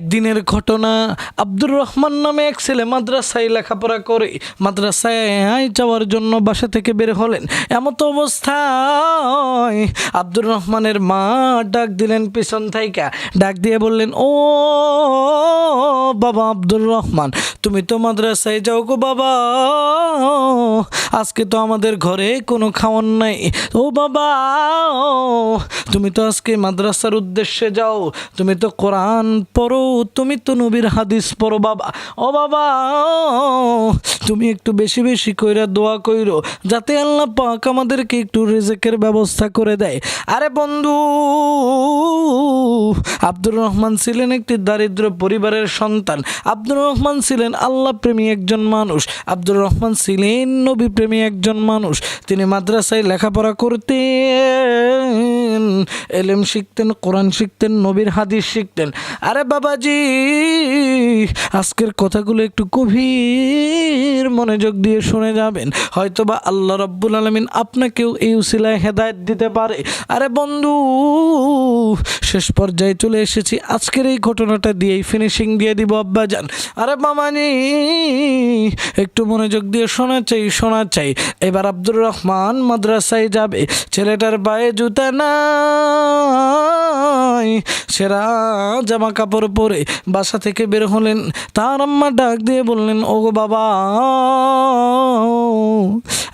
দিনের ঘটনা, আব্দুর রহমান নামে এক ছেলে মাদ্রাসায় লেখাপড়া করে। মাদ্রাসায় যাওয়ার জন্য বাসা থেকে বের হলেন। এমত অবস্থায় আব্দুর রহমানের মা ডাক দিলেন পিছন থাইকা। ডাক দিয়ে বললেন, ও বাবা আব্দুর রহমান, তুমি তো মাদ্রাসায় যাও গো বাবা। আজকে তো আমাদের ঘরে কোনো খাওয়ান নাই। ও বাবা তুমি তো আজকে মাদ্রাসার উদ্দেশ্যে যাও, তুমি তো কোরআন পড়ো, তুমি তো নবীর হাদিস পড়ো বাবা। ও বাবা তুমি একটু বেশি বেশি কইরা দোয়া কইরো, যাতে আল্লাহ পাক আমাদেরকে একটু রেজেকের ব্যবস্থা করে দেয়। আরে বন্ধু আব্দুর রহমান ছিলেন একটি দারিদ্র পরিবারের সন্তান। আব্দুর রহমান ছিলেন আল্লাহ প্রেমী একজন মানুষ। আব্দুর রহমান ছিলেন নবী প্রেমী একজন মানুষ। তিনি মাদ্রাসায় লেখাপড়া করতেন। এলেম শিখতেন, কোরআন শিখতেন, নবীর হাদিস শিখতেন। আরে বাবাজি, আজকের কথাগুলো একটু গভীর মনোযোগ দিয়ে শুনে যাবেন। হয়তোবা আল্লাহ রব্বুল আলমিন আপনাকেও এই উসিলায় হেদায়ত দিতে পারে। আরে বন্ধু, শেষ পর্যায়ে চলে এসেছি। আজকের এই ঘটনাটা দিয়েই ফিনিশিং দিয়ে দিব আব্বাজান। আরে মামানি, একটু মনোযোগ দিয়ে শোনা চাই শোনা চাই। এবার আব্দুর রহমান মাদ্রাসায় যাবে। ছেলেটার পায়ে জুতা সেরা জামা কাপড় পরে বাসা থেকে বের হলেন। তার আম্মা ডাক দিয়ে বললেন ও গো বাবা,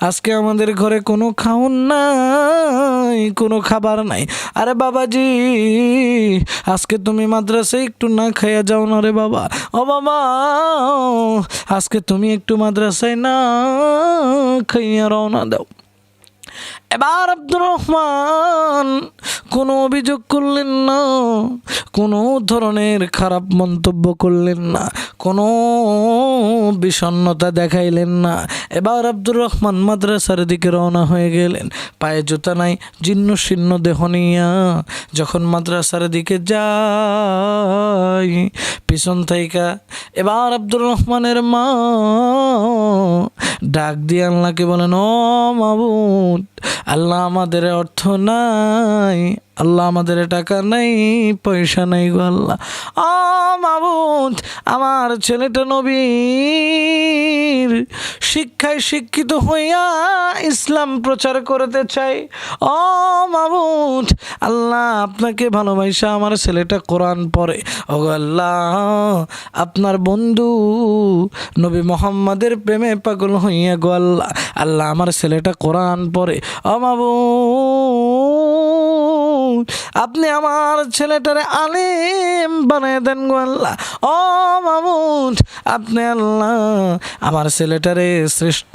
আজকে আমাদের ঘরে কোনো খাওন নাই, কোনো খাবার নাই। আরে বাবাজি, আজকে তুমি মাদ্রাসায় একটু না খাইয়া যাও না রে বাবা। ও বাবা, আজকে তুমি একটু মাদ্রাসায় না খাইয়া রওনা দাও। এবার আব্দুর রহমান, কোনো অভিযোগ করলেন না, কোনো ধরনের খারাপ মন্তব্য করলেন না, কোনো বিষণ্ণতা দেখাইলেন না। এবার আব্দুর রহমান মাদ্রাসার দিকে রওনা হয়ে গেলেন। পায়ে জুতা নাই, জীর্ণ শীর্ণ দেহ নিয়া যখন মাদ্রাসার দিকে যাই পিছন থাইকা এবার আব্দুর রহমানের মা ডাক দিয়ে আল্লাহকে বলেন ও মাবুদ আল্লাহ আমাদের অর্থ নাই। আল্লাহ আমাদের টাকা নাই, পয়সা নাই গো আল্লাহ। ও মাবুদ, আমার ছেলেটা নবীর শিক্ষায় শিক্ষিত হইয়া ইসলাম প্রচার করতে চাই। ও মাবুদ, আল্লাহ আপনাকে ভালোবাসা, আমার ছেলেটা কোরআন পড়ে। ও আল্লাহ, আপনার বন্ধু নবী মোহাম্মদের প্রেমে পাগল হইয়া গো আল্লাহ। আল্লাহ আমার ছেলেটা কোরআন পড়ে। ও মাবুদ আপনি আমার ছেলেটারে আলিম বানিয়ে দেন গো আল্লাহ। ও মামুদ আপনি আল্লাহ, আমার ছেলেটারে শ্রেষ্ঠ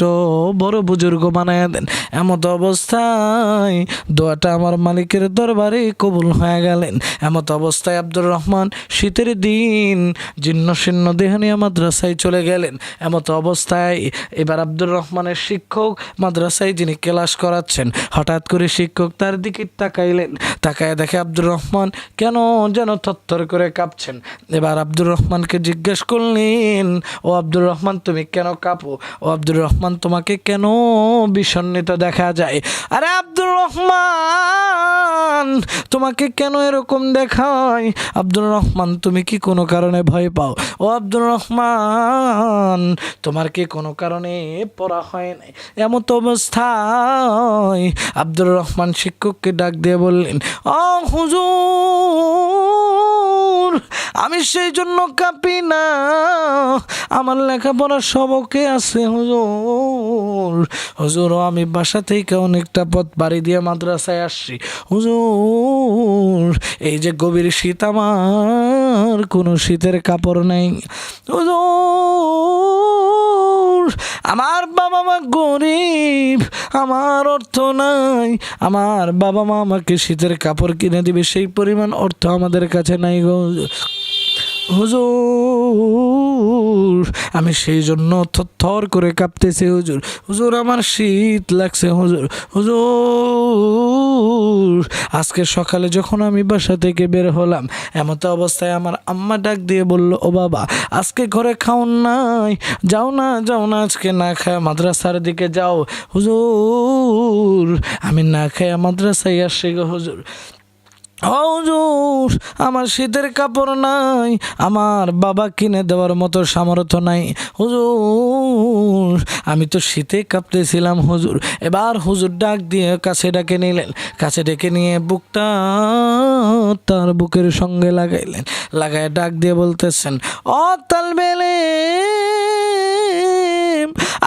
বড় বুজুর্গ বানিয়ে দেন। এমত অবস্থায় দোয়াটা আমার মালিকের দরবারে কবুল হয়ে গেলেন। এমত অবস্থায় আব্দুর রহমান শীতের দিন জীর্ণ শীর্ণ দেহ নিয়ে মাদ্রাসায় চলে গেলেন। এমত অবস্থায় এবার আব্দুর রহমানের শিক্ষক মাদ্রাসায় যিনি ক্লাস করাচ্ছেন, হঠাৎ করে শিক্ষক তার দিকে তাকাইলেন। তাকায় দেখে আব্দুর রহমান কেন যেন থরথর করে কাঁপছেন। এবার আব্দুর রহমানকে জিজ্ঞেস করলেন, ও আব্দুর রহমান, তুমি কেন কাঁপো? ও আব্দুর রহমান তোমাকে কেন বিষণ্ণিত দেখা যায়? আরে আব্দুর রহমান, তোমাকে কেন এরকম দেখায়? আব্দুর রহমান, তুমি কি কোনো কারণে ভয় পাও? ও আব্দুর রহমান, তোমার কি কোনো কারণে পড়া হয় নাই? এমন অবস্থায়, আব্দুর রহমান শিক্ষককে ডাক দিয়ে বললেন ও হুজুর আমি সেই জন্য কাঁপি না। আমার লেখাপড়া সবকে আছে হুজুর। হুজুর আমি বাসা থেকে অনেকটা পথ বাড়ি দিয়ে মাদ্রাসায় আসছি। হুজুর, এই যে গভীর শীত আমার, কোনো শীতের কাপড় নেই। হুজুর আমার বাবা মা গরিব, আমার অর্থ নাই। আমার বাবা মা আমাকে শীতের কাপড় কিনে দিবে, সেই পরিমাণ অর্থ আমাদের কাছে নাই গো। হুজুর, আমি সেই জন্য থর করে কাঁপতেছি, হুজুর। হুজুর, আমার শীত লাগছে, হুজুর। হুজুর আজকে সকালে যখন আমি বাসা থেকে বের হলাম, এমত অবস্থায় আমার আম্মা ডাক দিয়ে বলল, ও বাবা, আজকে ঘরে খাওন নাই, যাও না যাও না, আজকে না খায় মাদ্রাসার দিকে যাও। হুজুর, আমি না খায় মাদ্রাসায় আসছি গো হুজুর। হুজুর, আমার শীতের কাপড় নাই, আমার বাবা কিনে দেওয়ার মতো সামর্থ্য নাই। হুজুর, আমি তো শীতে কাঁপতেছিলাম হুজুর। এবার হুজুর ডাক দিয়ে কাছে ডাকে নিলেন। কাছে ডেকে নিয়ে বুকটা তার বুকের সঙ্গে লাগাইলেন। লাগায় ডাক দিয়ে বলতেছেন ও তালবেলে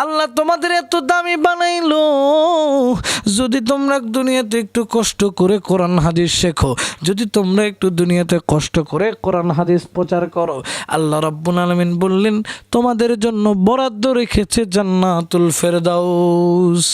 আল্লাহ তোমাদের এত দামি বানাইল। যদি তোমরা দুনিয়াতে একটু কষ্ট করে কোরআন হাদিস শেখো, যদি তোমরা একটু দুনিয়াতে কষ্ট করে কোরআন হাদিস প্রচার করো, আল্লাহ রাব্বুল আলমিন বললেন, তোমাদের জন্য বরাদ্দ রেখেছে জান্নাতুল ফেরদাউস।